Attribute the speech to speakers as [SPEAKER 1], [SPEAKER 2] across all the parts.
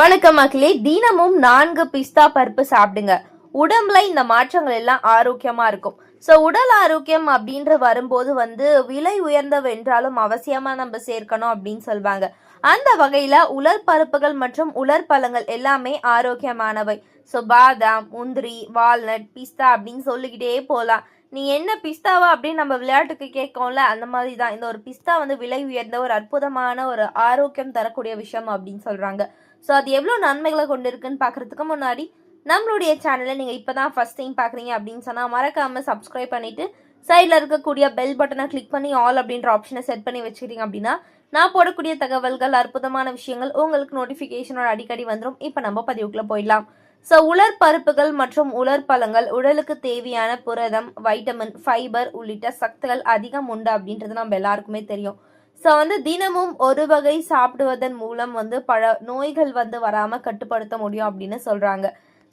[SPEAKER 1] வணக்கம் மக்களே தினமும் நான்கு பிஸ்தா பருப்பு சாப்பிடுங்க. உடம்புல இந்த மாற்றங்கள் எல்லாம் ஆரோக்கியமா இருக்கும். ஸோ உடல் ஆரோக்கியம் அப்படின்ற வரும்போது வந்து விலை உயர்ந்தவென்றாலும் அவசியமா நம்ம சேர்க்கணும் அப்படின்னு சொல்வாங்க. அந்த வகையில உலர் பருப்புகள் மற்றும் உலர் பழங்கள் எல்லாமே ஆரோக்கியமானவை. ஸோ பாதாம் முந்திரி வால்நட் பிஸ்தா அப்படின்னு சொல்லிக்கிட்டே போகலாம் நீ என்ன பிஸ்தாவா அப்படின்னு நம்ம விளையாட்டுக்கு கேட்கோம்ல அந்த மாதிரி தான் இந்த ஒரு பிஸ்தா வந்து விலை உயர்ந்த ஒரு அற்புதமான ஒரு ஆரோக்கியம் தரக்கூடிய விஷயம் அப்படின்னு சொல்கிறாங்க ஸோ அது எவ்வளோ நன்மைகளை கொண்டு இருக்குன்னு பார்க்கறதுக்கு முன்னாடி நம்மளுடைய சேனலை நீங்கள் இப்போ தான் ஃபஸ்ட் டைம் பார்க்குறீங்க அப்படின்னு சொன்னால் மறக்காமல் சப்ஸ்கிரைப் பண்ணிவிட்டு சைடில் இருக்கக்கூடிய பெல் பட்டனை கிளிக் பண்ணி ஆல் அப்படின்ற ஆப்ஷனை செட் பண்ணி வச்சுக்கிட்டீங்க அப்படின்னா நான் போடக்கூடிய தகவல்கள் அற்புதமான விஷயங்கள் உங்களுக்கு நோட்டிஃபிகேஷனோட அடிக்கடி வந்துடும் இப்போ நம்ம பதிவுக்குள்ளே போயிடலாம். ஸோ உலர் பருப்புகள் மற்றும் உலர் பழங்கள் உடலுக்கு தேவையான புரதம் வைட்டமின் ஃபைபர் உள்ளிட்ட சத்துகள் அதிகம் உண்டு அப்படின்றது நம்ம எல்லாருக்குமே தெரியும். ஸோ வந்து தினமும் ஒரு வகை சாப்பிடுவதன் மூலம் வந்து பல நோய்கள் வந்து வராமல் கட்டுப்படுத்த முடியும் அப்படின்னு சொல்கிறாங்க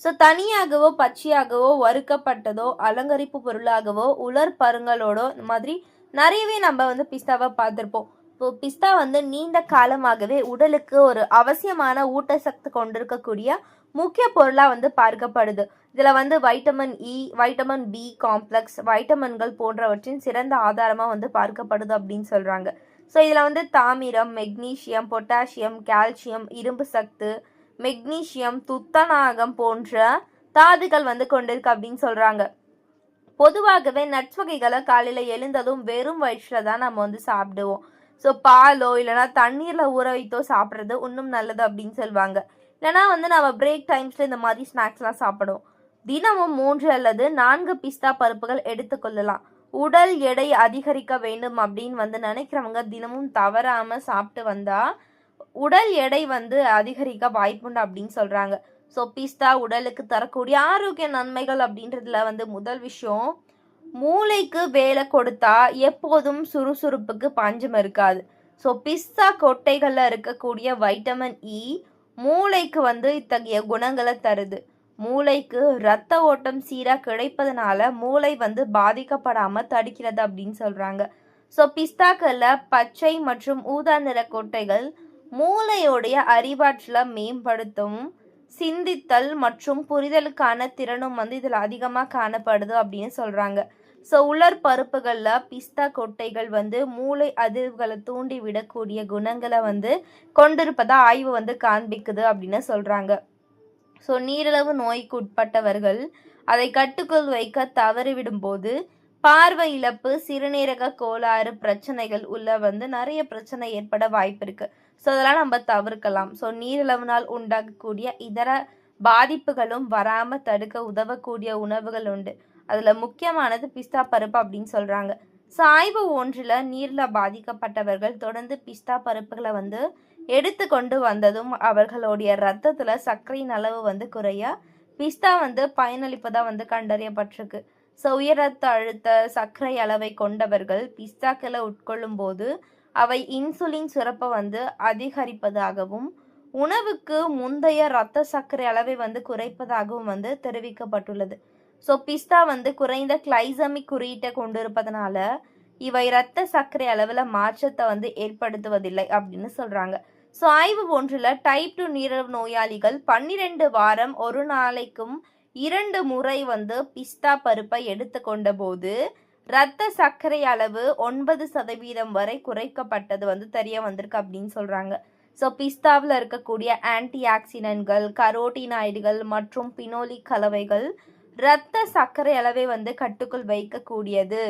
[SPEAKER 1] ஸோ தனியாகவோ பச்சையாகவோ வறுக்கப்பட்டதோ அலங்கரிப்பு பொருளாகவோ உலர் பருங்களோடோ இந்த மாதிரி நிறையவே நம்ம வந்து பிஸ்தாவை பார்த்துருப்போம். இப்போ பிஸ்தா வந்து நீண்ட காலமாகவே உடலுக்கு ஒரு அவசியமான ஊட்டச்சத்து கொண்டிருக்கக்கூடிய முக்கிய பொருளாக வந்து பார்க்கப்படுது. இதில் வந்து vitamin E vitamin B complex வைட்டமின்கள் போன்றவற்றின் சிறந்த ஆதாரமாக வந்து பார்க்கப்படுது அப்படின்னு சொல்கிறாங்க ஸோ இதில் வந்து தாமிரம் மெக்னீஷியம் பொட்டாசியம் கால்சியம் இரும்பு சத்து மெக்னீசியம் துத்தநாகம் போன்ற தாதுகள் வந்து கொண்டிருக்கு அப்படின்னு சொல்கிறாங்க பொதுவாகவே நட்ஸ் வகைகளை காலையில் எழுந்ததும் வெறும் வயிற்றில் தான் நம்ம வந்து சாப்பிடுவோம். ஸோ பாலோ இல்லைனா தண்ணீரில் ஊற வைத்தோ சாப்பிட்றது இன்னும் நல்லது அப்படின்னு சொல்லுவாங்க இல்லைனா வந்து நம்ம பிரேக் டைம்ஸில் இந்த மாதிரி ஸ்நாக்ஸ்லாம் சாப்பிடுவோம் தினமும் மூன்று அல்லது நான்கு பிஸ்தா பருப்புகள் எடுத்துக்கொள்ளலாம் உடல் எடை அதிகரிக்க வேண்டும் அப்படின்னு வந்து நினைக்கிறவங்க தினமும் தவறாமல் சாப்பிட்டு வந்தால் உடல் எடை வந்து அதிகரிக்க வாய்ப்புண்டு அப்படின்னு சொல்கிறாங்க ஸோ பிஸ்தா உடலுக்கு தரக்கூடிய ஆரோக்கிய நன்மைகள் அப்படின்றதுல வந்து முதல் விஷயம் மூளைக்கு வேலை கொடுத்தா எப்போதும் சுறுசுறுப்புக்கு பஞ்சம் இருக்காது. ஸோ பிஸ்தா கொட்டைகளில் இருக்கக்கூடிய வைட்டமின் இ e, மூளைக்கு வந்து இத்தகைய குணங்களை தருது. மூளைக்கு ரத்த ஓட்டம் சீராக கிடைப்பதனால மூளை வந்து பாதிக்கப்படாமல் தடுக்கிறது அப்படின்னு சொல்கிறாங்க ஸோ பிஸ்தாக்களில் பச்சை மற்றும் ஊதா நிற கொட்டைகள் மூளையோடைய அறிவாற்றலை மேம்படுத்தும் சிந்தித்தல் மற்றும் புரிதலுக்கான திறனும் வந்து இதில் அதிகமாக காணப்படுது அப்படின்னு சொல்கிறாங்க ஸோ உலர் பருப்புகளில் பிஸ்தா கொட்டைகள் வந்து மூளை அதிர்வுகளை தூண்டி விடக்கூடிய குணங்களை வந்து கொண்டிருப்பதாக ஆய்வு வந்து காண்பிக்குது அப்படின்னு சொல்கிறாங்க ஸோ நீரிழவு நோய்க்கு உட்பட்டவர்கள் அதை கட்டுக்குள் வைக்க தவறிவிடும் போது பார்வை இழப்பு சிறுநீரக கோளாறு பிரச்சனைகள் உள்ள வந்து நிறைய பிரச்சனை ஏற்பட வாய்ப்பு இருக்கு. ஸோ அதெல்லாம் நம்ம தவிர்க்கலாம். ஸோ நீரிழிவுனால் உண்டாகக்கூடிய இதர பாதிப்புகளும் வராமல் தடுக்க உதவக்கூடிய உணவுகள் உண்டு. அதில் முக்கியமானது பிஸ்தா பருப்பு அப்படின்னு சொல்கிறாங்க ஸோ ஆய்வு ஒன்றில் நீரில் பாதிக்கப்பட்டவர்கள் தொடர்ந்து பிஸ்தா பருப்புகளை வந்து எடுத்து கொண்டு வந்ததும் அவர்களுடைய ரத்தத்தில் சர்க்கரையின் அளவு வந்து குறைய பிஸ்தா வந்து பயனளிப்பதாக வந்து கண்டறியப்பட்டிருக்கு. ஸோ உயர் ரத்த அழுத்த சர்க்கரை அளவை கொண்டவர்கள் பிஸ்தாக்களை உட்கொள்ளும் போது அவை இன்சுலின் சுரப்பை வந்து அதிகரிப்பதாகவும் உணவுக்கு முந்தைய இரத்த சர்க்கரை அளவை வந்து குறைப்பதாகவும் வந்து தெரிவிக்கப்பட்டுள்ளது. ஸோ பிஸ்தா வந்து குறைந்த கிளைசமிக் குறியீட்டை கொண்டிருப்பதனால இவை இரத்த சர்க்கரை அளவில் மாற்றத்தை வந்து ஏற்படுத்துவதில்லை அப்படின்னு சொல்கிறாங்க ஸோ ஆய்வு ஒன்றில் டைப் டூ நீரிழிவு நோயாளிகள் பன்னிரெண்டு வாரம் ஒரு நாளைக்கும் இரண்டு முறை வந்து பிஸ்தா பருப்பை எடுத்துக்கொண்ட போது இரத்த சர்க்கரை அளவு ஒன்பது சதவீதம் வரை குறைக்கப்பட்டது வந்து தெரிய வந்திருக்கு அப்படின்னு சொல்கிறாங்க ஸோ பிஸ்தாவில் இருக்கக்கூடிய ஆன்டி ஆக்சிடென்ட்கள் கரோட்டினாய்டுகள் மற்றும் பினோலிக் கலவைகள் இரத்த சர்க்கரை அளவை வந்து கட்டுக்குள் வைக்கக்கூடியது.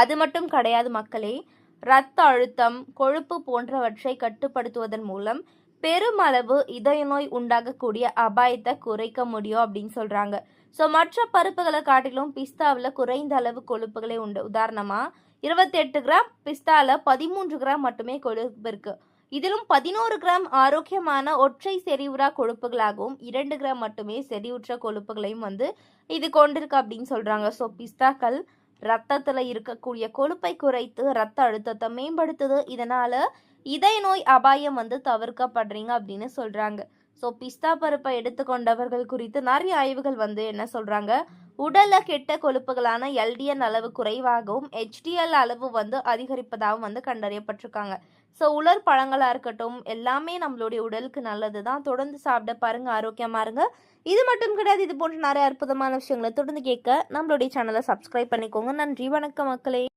[SPEAKER 1] அது மட்டும் கிடையாது மக்களே இரத்த அழுத்தம் கொழுப்பு போன்றவற்றை கட்டுப்படுத்துவதன் மூலம் பெருமளவு இதய நோய் உண்டாகக்கூடிய அபாயத்தை குறைக்க முடியும் அப்படின்னு சொல்றாங்க. ஸோ மற்ற பருப்புகளை காட்டிலும் பிஸ்தாவில் குறைந்த அளவு கொழுப்புகளே உண்டு. உதாரணமாக இருபத்தெட்டு கிராம் பிஸ்தாவில் பதிமூன்று கிராம் மட்டுமே கொழுப்பு இருக்குது இதிலும் பதினோரு கிராம் ஆரோக்கியமான ஒற்றை செறிவுறா கொழுப்புகளாகவும் இரண்டு கிராம் மட்டுமே செறிவுற்ற கொழுப்புகளையும் வந்து இது கொண்டிருக்கு அப்படின்னு சொல்றாங்க. ஸோ பிஸ்தாக்கள் ரத்தத்தில் இருக்கக்கூடிய கொழுப்பை குறைத்து ரத்த அழுத்தத்தை மேம்படுத்துது. இதனால இதய நோய் அபாயம் வந்து தவிர்க்கப்படுறீங்க அப்படின்னு சொல்றாங்க. ஸோ பிஸ்தா பருப்பை எடுத்துக்கொண்டவர்கள் குறித்து நிறைய ஆய்வுகள் வந்து என்ன சொல்றாங்க? உடலில் கெட்ட கொழுப்புகளான எல்டிஎன் அளவு குறைவாகவும் ஹெச்டிஎல் அளவு வந்து அதிகரிப்பதாகவும் வந்து கண்டறியப்பட்டிருக்காங்க. ஸோ உலர் பழங்களாக இருக்கட்டும் எல்லாமே நம்மளுடைய உடலுக்கு நல்லது தான் தொடர்ந்து சாப்பிட பாருங்கள் ஆரோக்கியமாக இருங்க. இது மட்டும் கிடையாது இது போன்ற நிறைய அற்புதமான விஷயங்களை தொடர்ந்து கேட்க நம்மளுடைய சேனலை சப்ஸ்கிரைப் பண்ணிக்கோங்க. நன்றி வணக்கம் மக்களே.